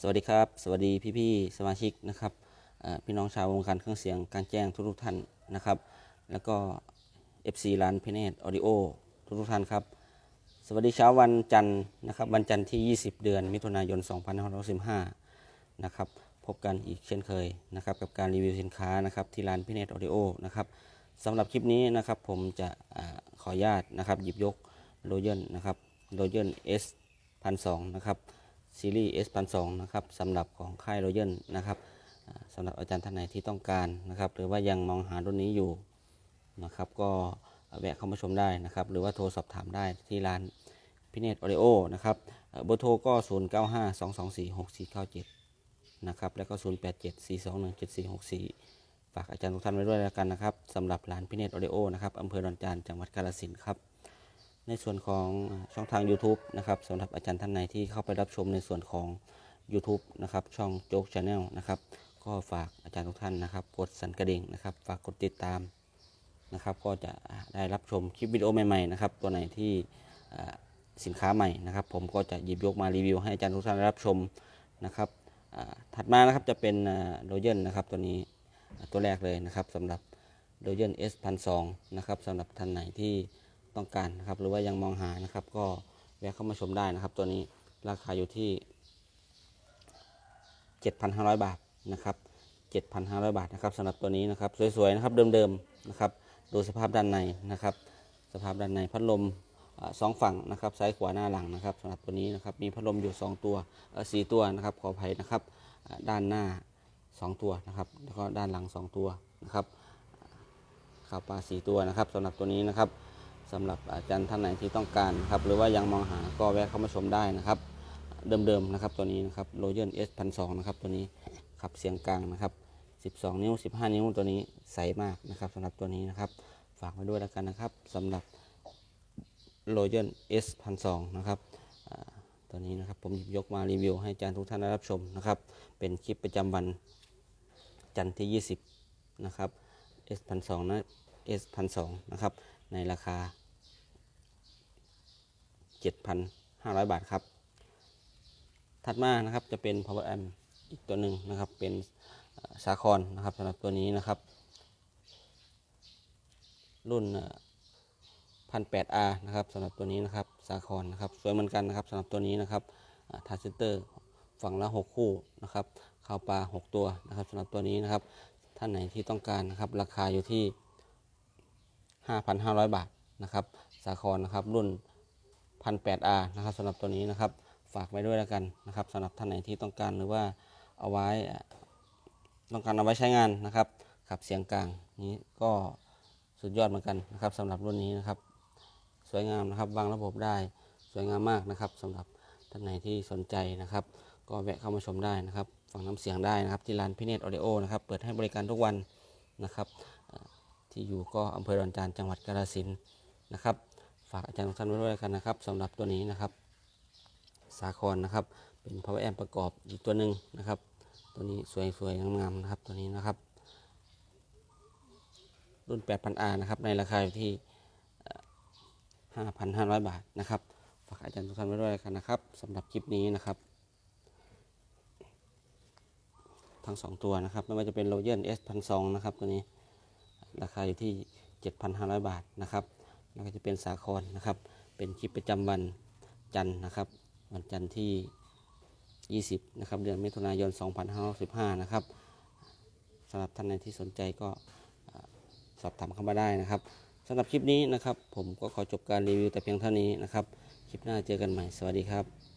สวัสดีครับ สวัสดีพี่ๆสมาชิกนะครับพี่น้องชาววงการเครื่องเสียงการแจ้งทุกๆท่านนะครับ แล้วก็ FC ร้านเพเนตออดิโอทุกๆท่านครับ สวัสดีเช้าวันจันทร์นะครับวันจันทร์ที่ 20 เดือน มิถุนายน 2565นะครับพบกันอีกเช่นเคยนะครับกับการรีวิวสินค้านะครับที่ร้านพิเนตออดิโอนะครับสำหรับคลิปนี้นะครับผมจะขออนุญาตนะครับหยิบยกโรเยนนะครับโรเยน S พันสนะครับ ซีรีส์ S พันสนะครับสำหรับของค่ายโรเยนนะครับสำหรับอาจารย์ท่านไหนที่ต้องการนะครับ หรือว่ายังมองหารุ่นนี้อยู่นะครับ ก็แวะเข้ามาชมได้นะครับ หรือว่าโทรสอบถามได้ที่ร้านพิเนตออริโอนะครับเอ่อเบอร์โทรก็ 0 9 5 2 2 4 6 4 9 7 นะครับ แล้วก็ 0 8 7 4 2 1 7 4 6 4 ฝากอาจารย์ทุกท่านไว้ด้วยแล้วกันนะครับสำหรับร้านพิเนตออริโอนะครับอำเภอดอนจานจังหวัดกาฬสินธุ์ครับ ในส่วนของช่องทาง YouTube นะครับสำหรับอาจารย์ท่านไหนที่เข้าไปรับชมในส่วนของ YouTube นะครับช่องโจ๊กชาแนลนะครับก็ฝากอาจารย์ทุกท่านนะครับ กดสั่นกระดิ่งนะครับ ฝากกดติดตามนะครับ ก็จะได้รับชมคลิปวิดีโอใหม่ๆนะครับตัวไหนที่สินค้าใหม่นะครับ ผมก็จะหยิบยกมารีวิว ให้อาจารย์ทุกท่านรับชมนะครับถัดมานะครับจะเป็นโรเยนนะครับตัวนี้ตัวแรกเลยนะครับสำหรับโรเยน S พันสองนะครับสำหรับท่านไหนที่ ต้องการนะครับ หรือว่ายังมองหานะครับ ก็แวะเข้ามาชมได้นะครับ ตัวนี้ราคาอยู่ที่ 7,500 บาทนะครับ7,500 บาทนะครับสำหรับตัวนี้นะครับ สวยๆนะครับเดิมๆนะครับ ดูสภาพด้านในนะครับ สภาพด้านในพัดลมสองฝั่งนะครับซ้ายขวาหน้าหลังนะครับสำหรับตัวนี้นะครับมีพัดลมอยู่ 2 ตัวสี่ตัวนะครับขออภัยนะครับด้านหน้า 2 ตัวนะครับแล้วก็ด้านหลัง 2 ตัวนะครับข้าวปลาสีตัวนะครับสำหรับตัวนี้นะครับ สำหรับอาจารย์ท่านไหนที่ต้องการครับหรือว่ายังมองหาก็แวะเข้ามาชมได้นะครับ เดิมๆนะครับตัวนี้นะครับโรเยน S พันสนะครับตัวนี้ขับเสียงกลางนะครับ 12 นิ้ว 15 นิ้วตัวนี้ใสมากนะครับสำหรับตัวนี้นะครับ ฝากไว้ด้วยแล้วกันนะครับสำหรับโรเยน S พันสนะครับตัวนี้นะครับผมหยิบยกมารีวิวให้อาจารย์ทุกท่านได้รับชมนะครับ เป็นคลิปประจำวันจันทร์ที่ 20 นะครับ S พันสนะ S พันสนะครับ ในราคา 7,500 บาทครับ ถัดมานะครับจะเป็น power amp อีกตัวหนึ่งนะครับ เป็นสาครนะครับสำหรับตัวนี้นะครับ รุ่นพันแปด R นะครับสำหรับตัวนี้นะครับสาครนะครับสวยเหมือนกันนะครับสำหรับตัวนี้นะครับทาร์เซนเตอร์ฝั่งละ 6 คู่นะครับข้าวปลา 6 ตัวนะครับสำหรับตัวนี้นะครับ ท่านไหนที่ต้องการนะครับ ราคาอยู่ที่ 5,500 บาทนะครับ สาครนะครับรุ่น 1008R นะครับสำหรับตัวนี้นะครับ ฝากไว้ด้วยแล้วกันนะครับสำหรับท่านไหนที่ต้องการหรือว่าเอาไว้ต้องการเอาไว้ใช้งานนะครับขับเสียงกลางนี้ก็สุดยอดเหมือนกันนะครับสำหรับรุ่นนี้นะครับ สวยงามนะครับวางระบบได้สวยงามมากนะครับสำหรับท่านไหนที่สนใจนะครับ ก็แวะเข้ามาชมได้นะครับฟังน้ำเสียงได้นะครับ ที่ร้านพิเนตออดิโอนะครับเปิดให้บริการทุกวันนะครับ ที่อยู่ก็อำเภอดอนจานจังหวัดกาฬสินนะครับ ฝากอาจารย์ทุกท่านไว้ด้วยกันนะครับสำหรับตัวนี้นะครับ สาครนะครับ เป็น power amp ประกอบอีกตัวหนึ่งนะครับ ตัวนี้สวยๆงามๆนะครับตัวนี้นะครับ รุ่น 8,000R นะครับในราคาอยู่ที่ 5,500 บาทนะครับฝากอาจารย์ทุกท่านไว้ด้วยกันนะครับสำหรับคลิปนี้นะครับ ทั้ง 2 ตัวนะครับ ไม่ว่าจะเป็น Royal S 1 2 0นะครับตัวนี้ราคาอยู่ที่ 7,500 บาทนะครับ แล้วก็จะเป็นสาครนะครับ เป็นคลิปประจำวันจันทร์นะครับ วันจันทร์ที่ 20 นะครับ เดือนมิถุนายน 2565นะครับสำหรับท่านใดที่สนใจก็สอบถามเข้ามาได้นะครับสำหรับคลิปนี้นะครับ ผมก็ขอจบการรีวิวแต่เพียงเท่านี้นะครับ คลิปหน้าเจอกันใหม่ สวัสดีครับ